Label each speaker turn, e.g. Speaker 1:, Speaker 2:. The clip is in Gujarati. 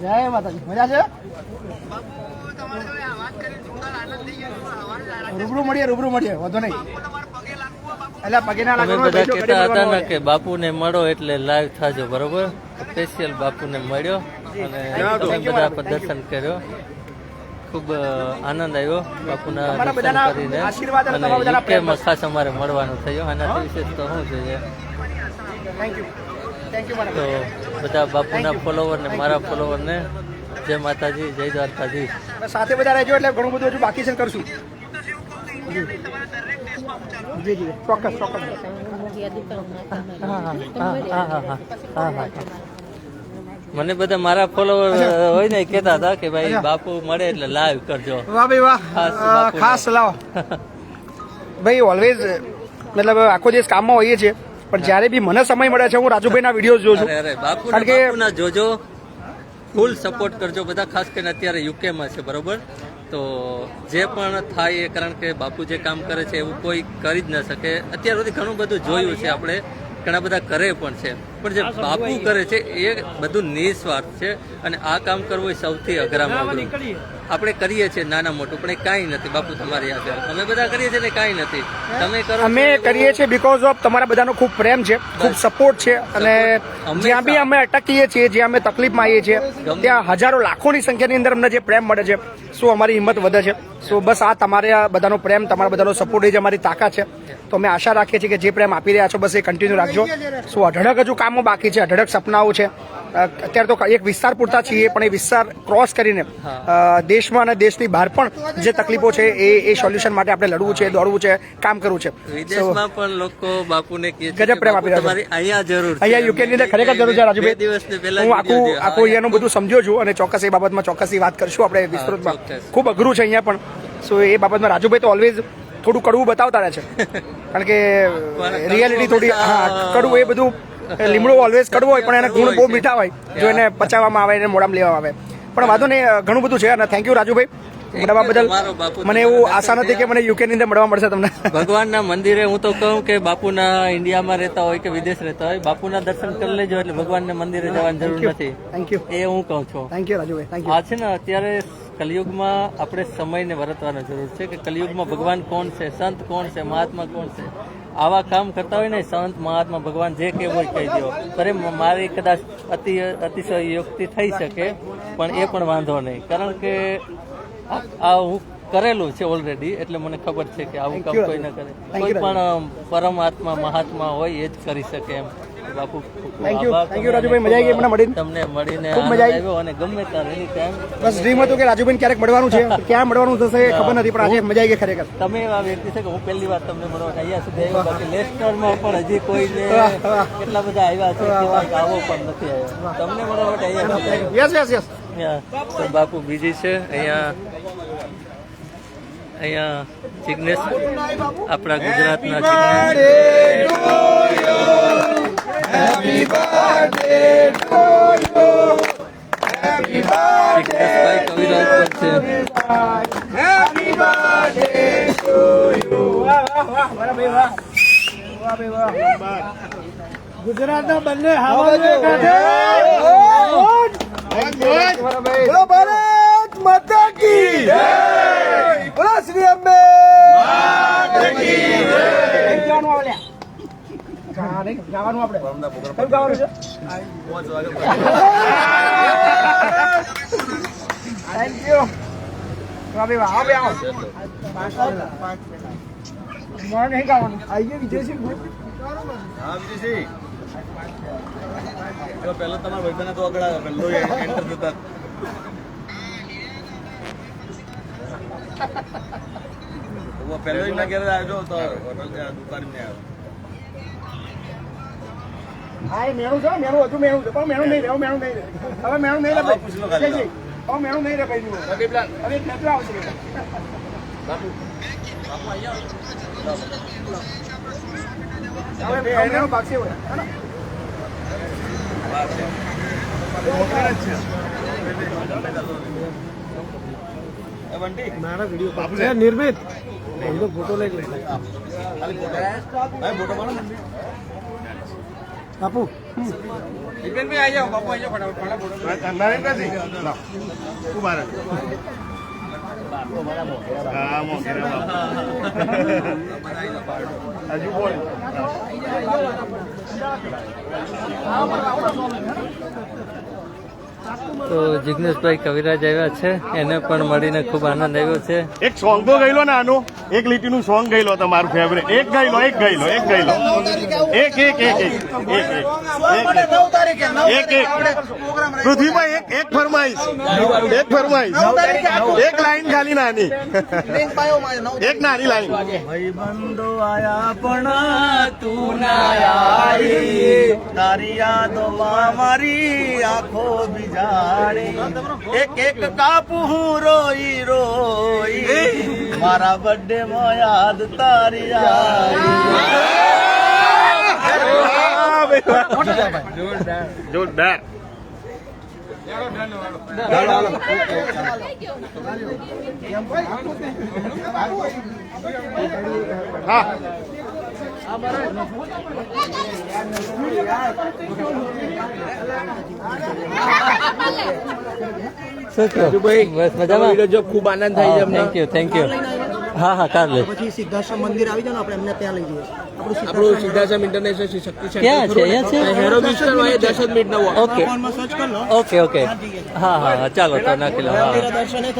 Speaker 1: જય માતાજી. મજા છે? રૂબરૂ મળીએ રૂબરૂ મળીએ. વધુ નહીં. એટલે પગે ના
Speaker 2: તમે બધા કહેતા હતા ને
Speaker 1: મળવાનું
Speaker 2: કે બાપુને મળો એટલે લાઈવ થાજો બરોબર? સ્પેશિયલ બાપુને મળ્યો. અને તમે બધા પ્રદર્શન કર્યો. ખૂબ આનંદ આવ્યો બાપુના દર્શન કરીને.
Speaker 1: અને
Speaker 2: યુકેમાં ખાસ અમારે મળવાનું થયું. આનાથી વિશેષ તો શું જોઈએ.
Speaker 1: થેન્ક યુ
Speaker 2: તો બધા બાપુના ફોલોવર ને મારા ફોલોવર ને જય માતાજી જય દ્વારકાજી
Speaker 1: સાથે બધા રહેજો એટલે ઘણું બધું હજુ બાકી છે કરશું. જી જી ચોક્કસ ચોક્કસ.
Speaker 2: મને બધા મારા ફોલોવર હોય ને કહેતા હતા કે ભાઈ બાપુ મળે એટલે લાઈવ કરજો.
Speaker 1: વાહ ભાઈ વાહ.
Speaker 2: ખાસ
Speaker 1: અ, ખાસ લાવો. ભાઈ ઓલવેઝ મતલબ આખો દિવસ કામમાં હોઈએ છીએ. પણ જ્યારે બી મને સમય મળે છે હું રાજુભાઈના વીડિયો જોઉં છું. કારણ કે-
Speaker 2: જોજો. ફૂલ સપોર્ટ કરજો બધા ખાસ કરીને અત્યારે યુકેમાં છે બરોબર? તો જે પણ થાય એ કારણ કે બાપુ જે કામ કરે છે એવું કોઈ કરી જ ન શકે. અત્યાર સુધી ઘણું બધું જોયું છે આપણે. ઘણા બધા કરે પણ છે. પણ જે બાપુ કરે છે એ બધું નિસ્વાર્થ છે અને આ કામ કરવું એ સૌથી અઘરામાં અઘરું આપણે કરીએ છીએ નાના મોટું પણ એ કાંઈ નથી. બાપુ તમારી યાદ અમે બધા કરીએ છીએ ને કાંઈ નથી. તમે કરો
Speaker 1: અમે કરીએ છીએ બીકોઝ ઓફ તમારા બધાનો ખૂબ પ્રેમ છે ખૂબ સપોર્ટ છે અને. જ્યાં બી અમે અટકીએ છીએ જ્યાં અમે તકલીફમાં આવીએ છીએ ત્યાં હજારો લાખોની સંખ્યાની અંદર અમને જે પ્રેમ મળે છે શું અમારી હિંમત વધે છે? સો બસ આ તમારા બધાનો પ્રેમ તમારા બધાનો સપોર્ટ એ જ અમારી તાકાત છે. તો અમે આશા રાખીએ છીએ કે જે પ્રેમ આપી રહ્યા છો બસ એ કન્ટિન્યુ રાખજો. સો અઢળક હજુ કામો બાકી છે અઢળક સપનાઓ છે. અત્યારે તો એક વિસ્તાર પૂરતા છીએ પણ એ વિસ્તાર ક્રોસ કરીને દેશમાં અને દેશની બહાર પણ જે તકલીફો છે એ એ સોલ્યુશન માટે આપણે લડવું છે દોડવું છે કામ કરવું છે.
Speaker 2: વિદેશમાં પણ લોકો બાપુને
Speaker 1: ગજબ પ્રેમ આપી રહ્યા છે.
Speaker 2: અહીંયા જરૂર
Speaker 1: અહીંયા યુકેની અંદર ખરેખર જરૂર છે રાજુભાઈ.
Speaker 2: પહેલા
Speaker 1: હું આખું આખું અહીંયાનું બધું સમજ્યો છું અને ચોક્કસ એ બાબતમાં ચોક્કસ વાત કરશું આપણે વિસ્તૃતમાં. ખૂબ અઘરું છે અહીંયા પણ. સો એ બાબતમાં રાજુભાઈ તો ઓલવેઝ થોડું કડવું બતાવતા રહે છે. કારણ કે રિયાલિટી થોડી હા કડવું એ બધું લીમડો ઓલવેઝ કડવો હોય પણ એના ગુણ બહુ મીઠા હોય જો એને પચાવવામાં આવે એને મોડામાં લેવામાં આવે. પણ વાંધો નહીં ઘણું બધું છે અને થેન્ક યુ રાજુભાઈ. મળવા બદલ મને એવું આશા નથી કે મને યુકે ની અંદર મળવા મળશે તમને.
Speaker 2: ભગવાનના મંદિરે હું તો કહું કે બાપુના ઇન્ડિયામાં રહેતા હોય કે વિદેશ રહેતા હોય બાપુના દર્શન કરી લેજો એટલે ભગવાનના મંદિરે જવાની જરૂર નથી.
Speaker 1: થેન્ક યુ
Speaker 2: એ હું કહું છું.
Speaker 1: Thank you Rajubhai. Thank you
Speaker 2: આ છે ને અત્યારે કલયુગમાં આપણે સમયને વરતવાની જરૂર છે કે કલયુગમાં ભગવાન કોણ છે સંત કોણ છે મહાત્મા કોણ છે? આવા કામ કરતા હોય ને સંત મહાત્મા ભગવાન જે કેવું હોય કહી દો. અરે મારી કદાચ અતિ અતિશય યુક્તિ થઈ શકે પણ એ પણ વાંધો નહીં. કારણ કે આ- હું કરેલું છે ઓલરેડી એટલે મને ખબર છે કે આવું કામ કોઈ ન કરે. કોઈ પણ પરમાત્મા મહાત્મા હોય એ જ કરી શકે એમ. બાપુ thank you
Speaker 1: thank you, Rajubhai. મજા આવી ગઈ મને મળીને.
Speaker 2: તમને મળીને
Speaker 1: મજા આવી.
Speaker 2: અને ગમે ત્યારે એની ટાઈમ
Speaker 1: બસ ડ્રીમ હતું કે રાજુભાઈ ક્યારેક મળવાનું છે. ક્યાં મળવાનું થશે ખબર નથી પણ આજે મજા આવી ગઈ ખરેખર.
Speaker 2: તમે એવા વ્યક્તિ છે કે હું પહેલી વાર તમને મળવા અહીંયા સુધી આવ્યો. બાકી લેસ્ટરમાં પણ હજી કોઈને કેટલા બધા આવ્યા છે આવો પણ નથી આવ્યો. તમને મળવા માટે અહીંયા
Speaker 1: યસ યસ યસ
Speaker 2: અહીંયા બાપુ બીજી છે અહીંયા અહીંયા જિજ્ઞેશ આપણા ગુજરાતના જિગ્નેશ જિગ્નેશભાઈ કવિરાજ પણ છે
Speaker 1: ગુજરાતના બંને બોલો ભારત માતા કી બોલો શ્રી અંબે. જવાનું આપણે. કયું ગાવાનું છે? થેન્ક યુ ભાઈ વાહ આવો. બે આવો મારે નહીં ગાવાનું આઈએ વિજયસિંહ
Speaker 3: હા વિજયસિંહ. ચલો પહેલો તમારા ભાઈબંધને તો આગળ આવ્યો પહેલો એન્ટર થતા હું પહેલો એમના ઘરે આવ્યો તો હોટલ ત્યાં દુકાન ને આવ્યો
Speaker 1: હા એ મેણું છે મેણું હજુ મેણું છે પણ મેણું નહીં રહે હવે મેણું નહીં રહે હવે મેણું નહીં રહે
Speaker 3: હા, પૂછી લો ખાલી.
Speaker 1: ભાઈ હવે મેણું નહીં રહે ભાઈ હવે કેટલું આવશે હવે હવે મેણું నిర్మిత్
Speaker 3: ఫోటో બાપુ.
Speaker 1: દીપેનભાઈ
Speaker 3: આવી જાઓ. બાપુ આવી જાઓ. ફટાફટ
Speaker 1: ફટાફટ
Speaker 4: નરેન્દ્રસિંહ ઊભા રહે. હા, મોંઘેરા બાપુ. હજુ બોલ
Speaker 2: તો જિગ્નેશભાઈ કવિરાજ આવ્યા છે એને પણ મળીને ખૂબ આનંદ આવ્યો છે
Speaker 4: એક સોંગ તો ગયેલો ને આનું એક લીટીનું સોંગ ગઈ લો તમારું ફેવરેટ એક ગઈ એક ગઈ એક ગઈ લો. એક એક એક એક એક એક પૃથ્વીમાં એક એક ફરમાઈશ. એક ફરમાઈશ. એક લાઈન ખાલી નાની. એક નાની લાઈન.
Speaker 3: આયા પણ તું તારી યાદોમાં મારી આખો બિજાડી એક એક કાપું રોઈ રોઈ. મારા બર્થડે માં યાદ તારી આવી
Speaker 4: જોરદાર હા
Speaker 2: શું કહો બસ મજામાં
Speaker 5: જો ખૂબ આનંદ થાય છે અમને
Speaker 2: થેન્ક યુ થેન્ક યુ હા હા કાર લે
Speaker 6: પછી સિદ્ધાશ્રમ મંદિર આવી જાય આપણે એમને ત્યાં લઈ જઈએ. આપણું
Speaker 5: આપણું સિદ્ધાશ્રમ ઇન્ટરનેશનલ શક્તિ સેન્ટર
Speaker 2: ક્યાં છે? અહીંયા
Speaker 5: હેરો
Speaker 2: ઓકે
Speaker 6: ફોનમાં સર્ચ કરી લો.
Speaker 2: ઓકે ઓકે હા હા હા ચાલો તો નાખી લો. હા.
Speaker 6: દર્શન